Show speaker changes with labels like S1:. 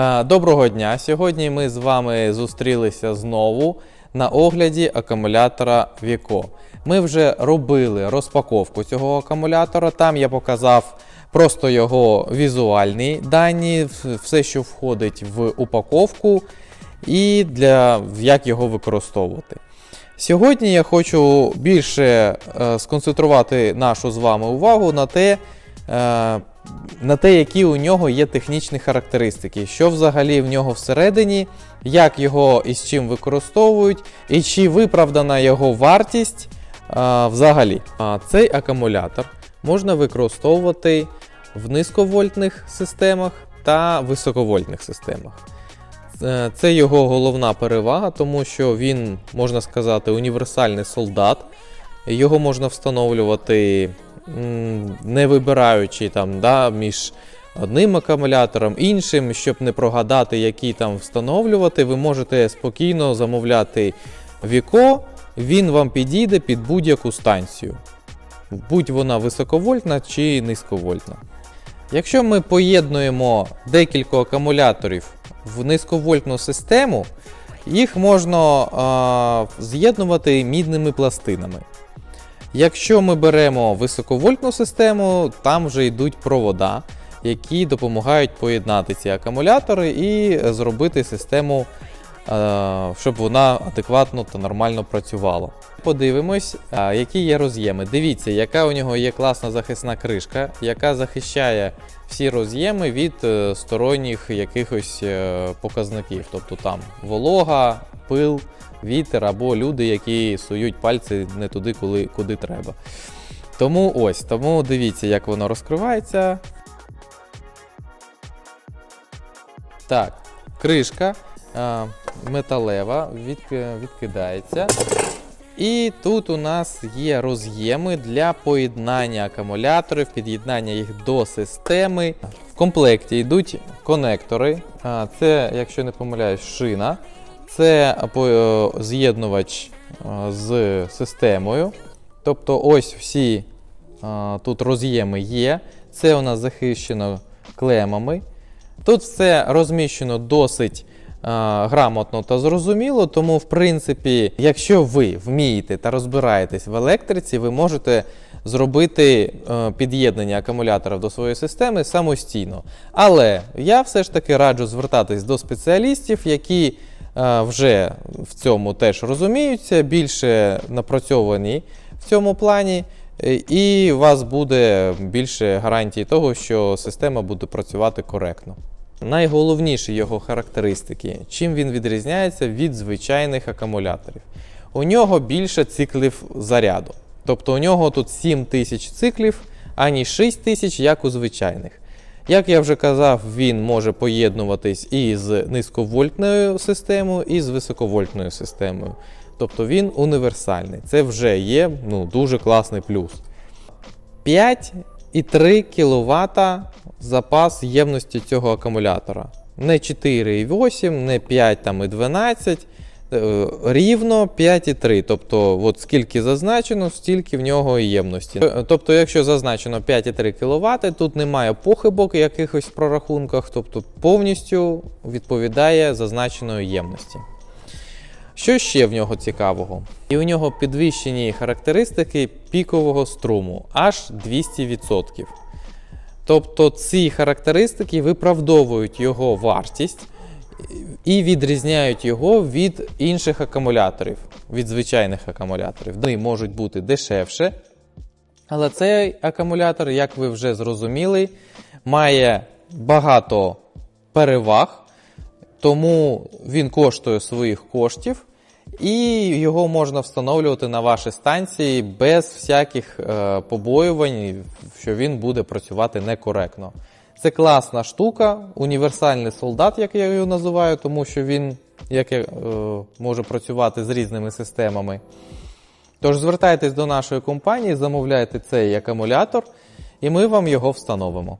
S1: Е, Доброго дня! Сьогодні ми з вами зустрілися знову на огляді акумулятора Віко. Ми вже робили розпаковку цього акумулятора. Там я показав просто його візуальні дані, все, що входить в упаковку, і для як його використовувати. Сьогодні я хочу більше е, сконцентрувати нашу з вами увагу на те, е, на те, які у нього є технічні характеристики, що взагалі в нього всередині, як його і з чим використовують, і чи виправдана його вартість е, взагалі. А цей акумулятор можна використовувати в низьковольтних системах та високовольтних системах. Е, Це його головна перевага, тому що він, можна сказати, універсальний солдат. Його можна встановлювати не вибираючи там, да, між одним акумулятором, іншим, щоб не прогадати, який там встановлювати, ви можете спокійно замовляти Віко, він вам підійде під будь-яку станцію. Будь вона високовольтна чи низьковольтна. Якщо ми поєднуємо декілька акумуляторів в низьковольтну систему, їх можна з'єднувати мідними пластинами. Якщо ми беремо високовольтну систему, там вже йдуть провода, які допомагають поєднати ці акумулятори і зробити систему, е, щоб вона адекватно та нормально працювала. Подивимось, е, які є роз'єми. Дивіться, яка у нього є класна захисна кришка, яка захищає всі роз'єми від е, сторонніх якихось показників, тобто там волога, пил, вітер або люди, які сують пальці не туди, коли, куди треба. Тому ось, тому дивіться, як воно розкривається. Так, кришка е, металева відк- відкидається. І тут у нас є роз'єми для поєднання акумуляторів, під'єднання їх до системи. В комплекті йдуть конектори. Це, якщо не помиляюсь, шина. Це е, з'єднувач е, з системою. Тобто ось всі е, тут роз'єми є. Це у нас захищено клемами. Тут все розміщено досить грамотно та зрозуміло, тому, в принципі, якщо ви вмієте та розбираєтесь в електриці, ви можете зробити під'єднання акумуляторів до своєї системи самостійно. Але я все ж таки раджу звертатись до спеціалістів, які вже в цьому теж розуміються, більше напрацьовані в цьому плані. Е, І у вас буде більше гарантій того, що система буде працювати коректно. Найголовніші його характеристики, чим він відрізняється від звичайних акумуляторів. У нього більше циклів заряду. Тобто у нього тут 7000 циклів, ані 6000, як у звичайних. Як я вже казав, він може поєднуватись і з низьковольтною системою, і з високовольтною системою. Тобто він універсальний. Це вже є ну, дуже класний плюс. 5,3 кВт запас ємності цього акумулятора. Не 4,8, не 5 там, і 12, е, рівно 5,3. Тобто, от скільки зазначено, стільки в нього ємності. Е, Тобто, якщо зазначено 5,3 кВт, тут немає похибок якихось прорахунках, тобто повністю відповідає зазначеної ємності. Що ще в нього цікавого? І у нього підвищені характеристики пікового струму аж 200%. Тобто ці характеристики виправдовують його вартість і відрізняють його від інших акумуляторів, від звичайних акумуляторів. Вони можуть бути дешевше, але цей акумулятор, як ви вже зрозуміли, має багато переваг, тому він коштує своїх коштів, і його можна встановлювати на ваші станції без всяких е, побоювань, що він буде працювати некоректно. Це класна штука, універсальний солдат, як я його називаю, тому що він як я, е, може працювати з різними системами. Тож звертайтесь до нашої компанії, замовляйте цей акумулятор, і ми вам його встановимо.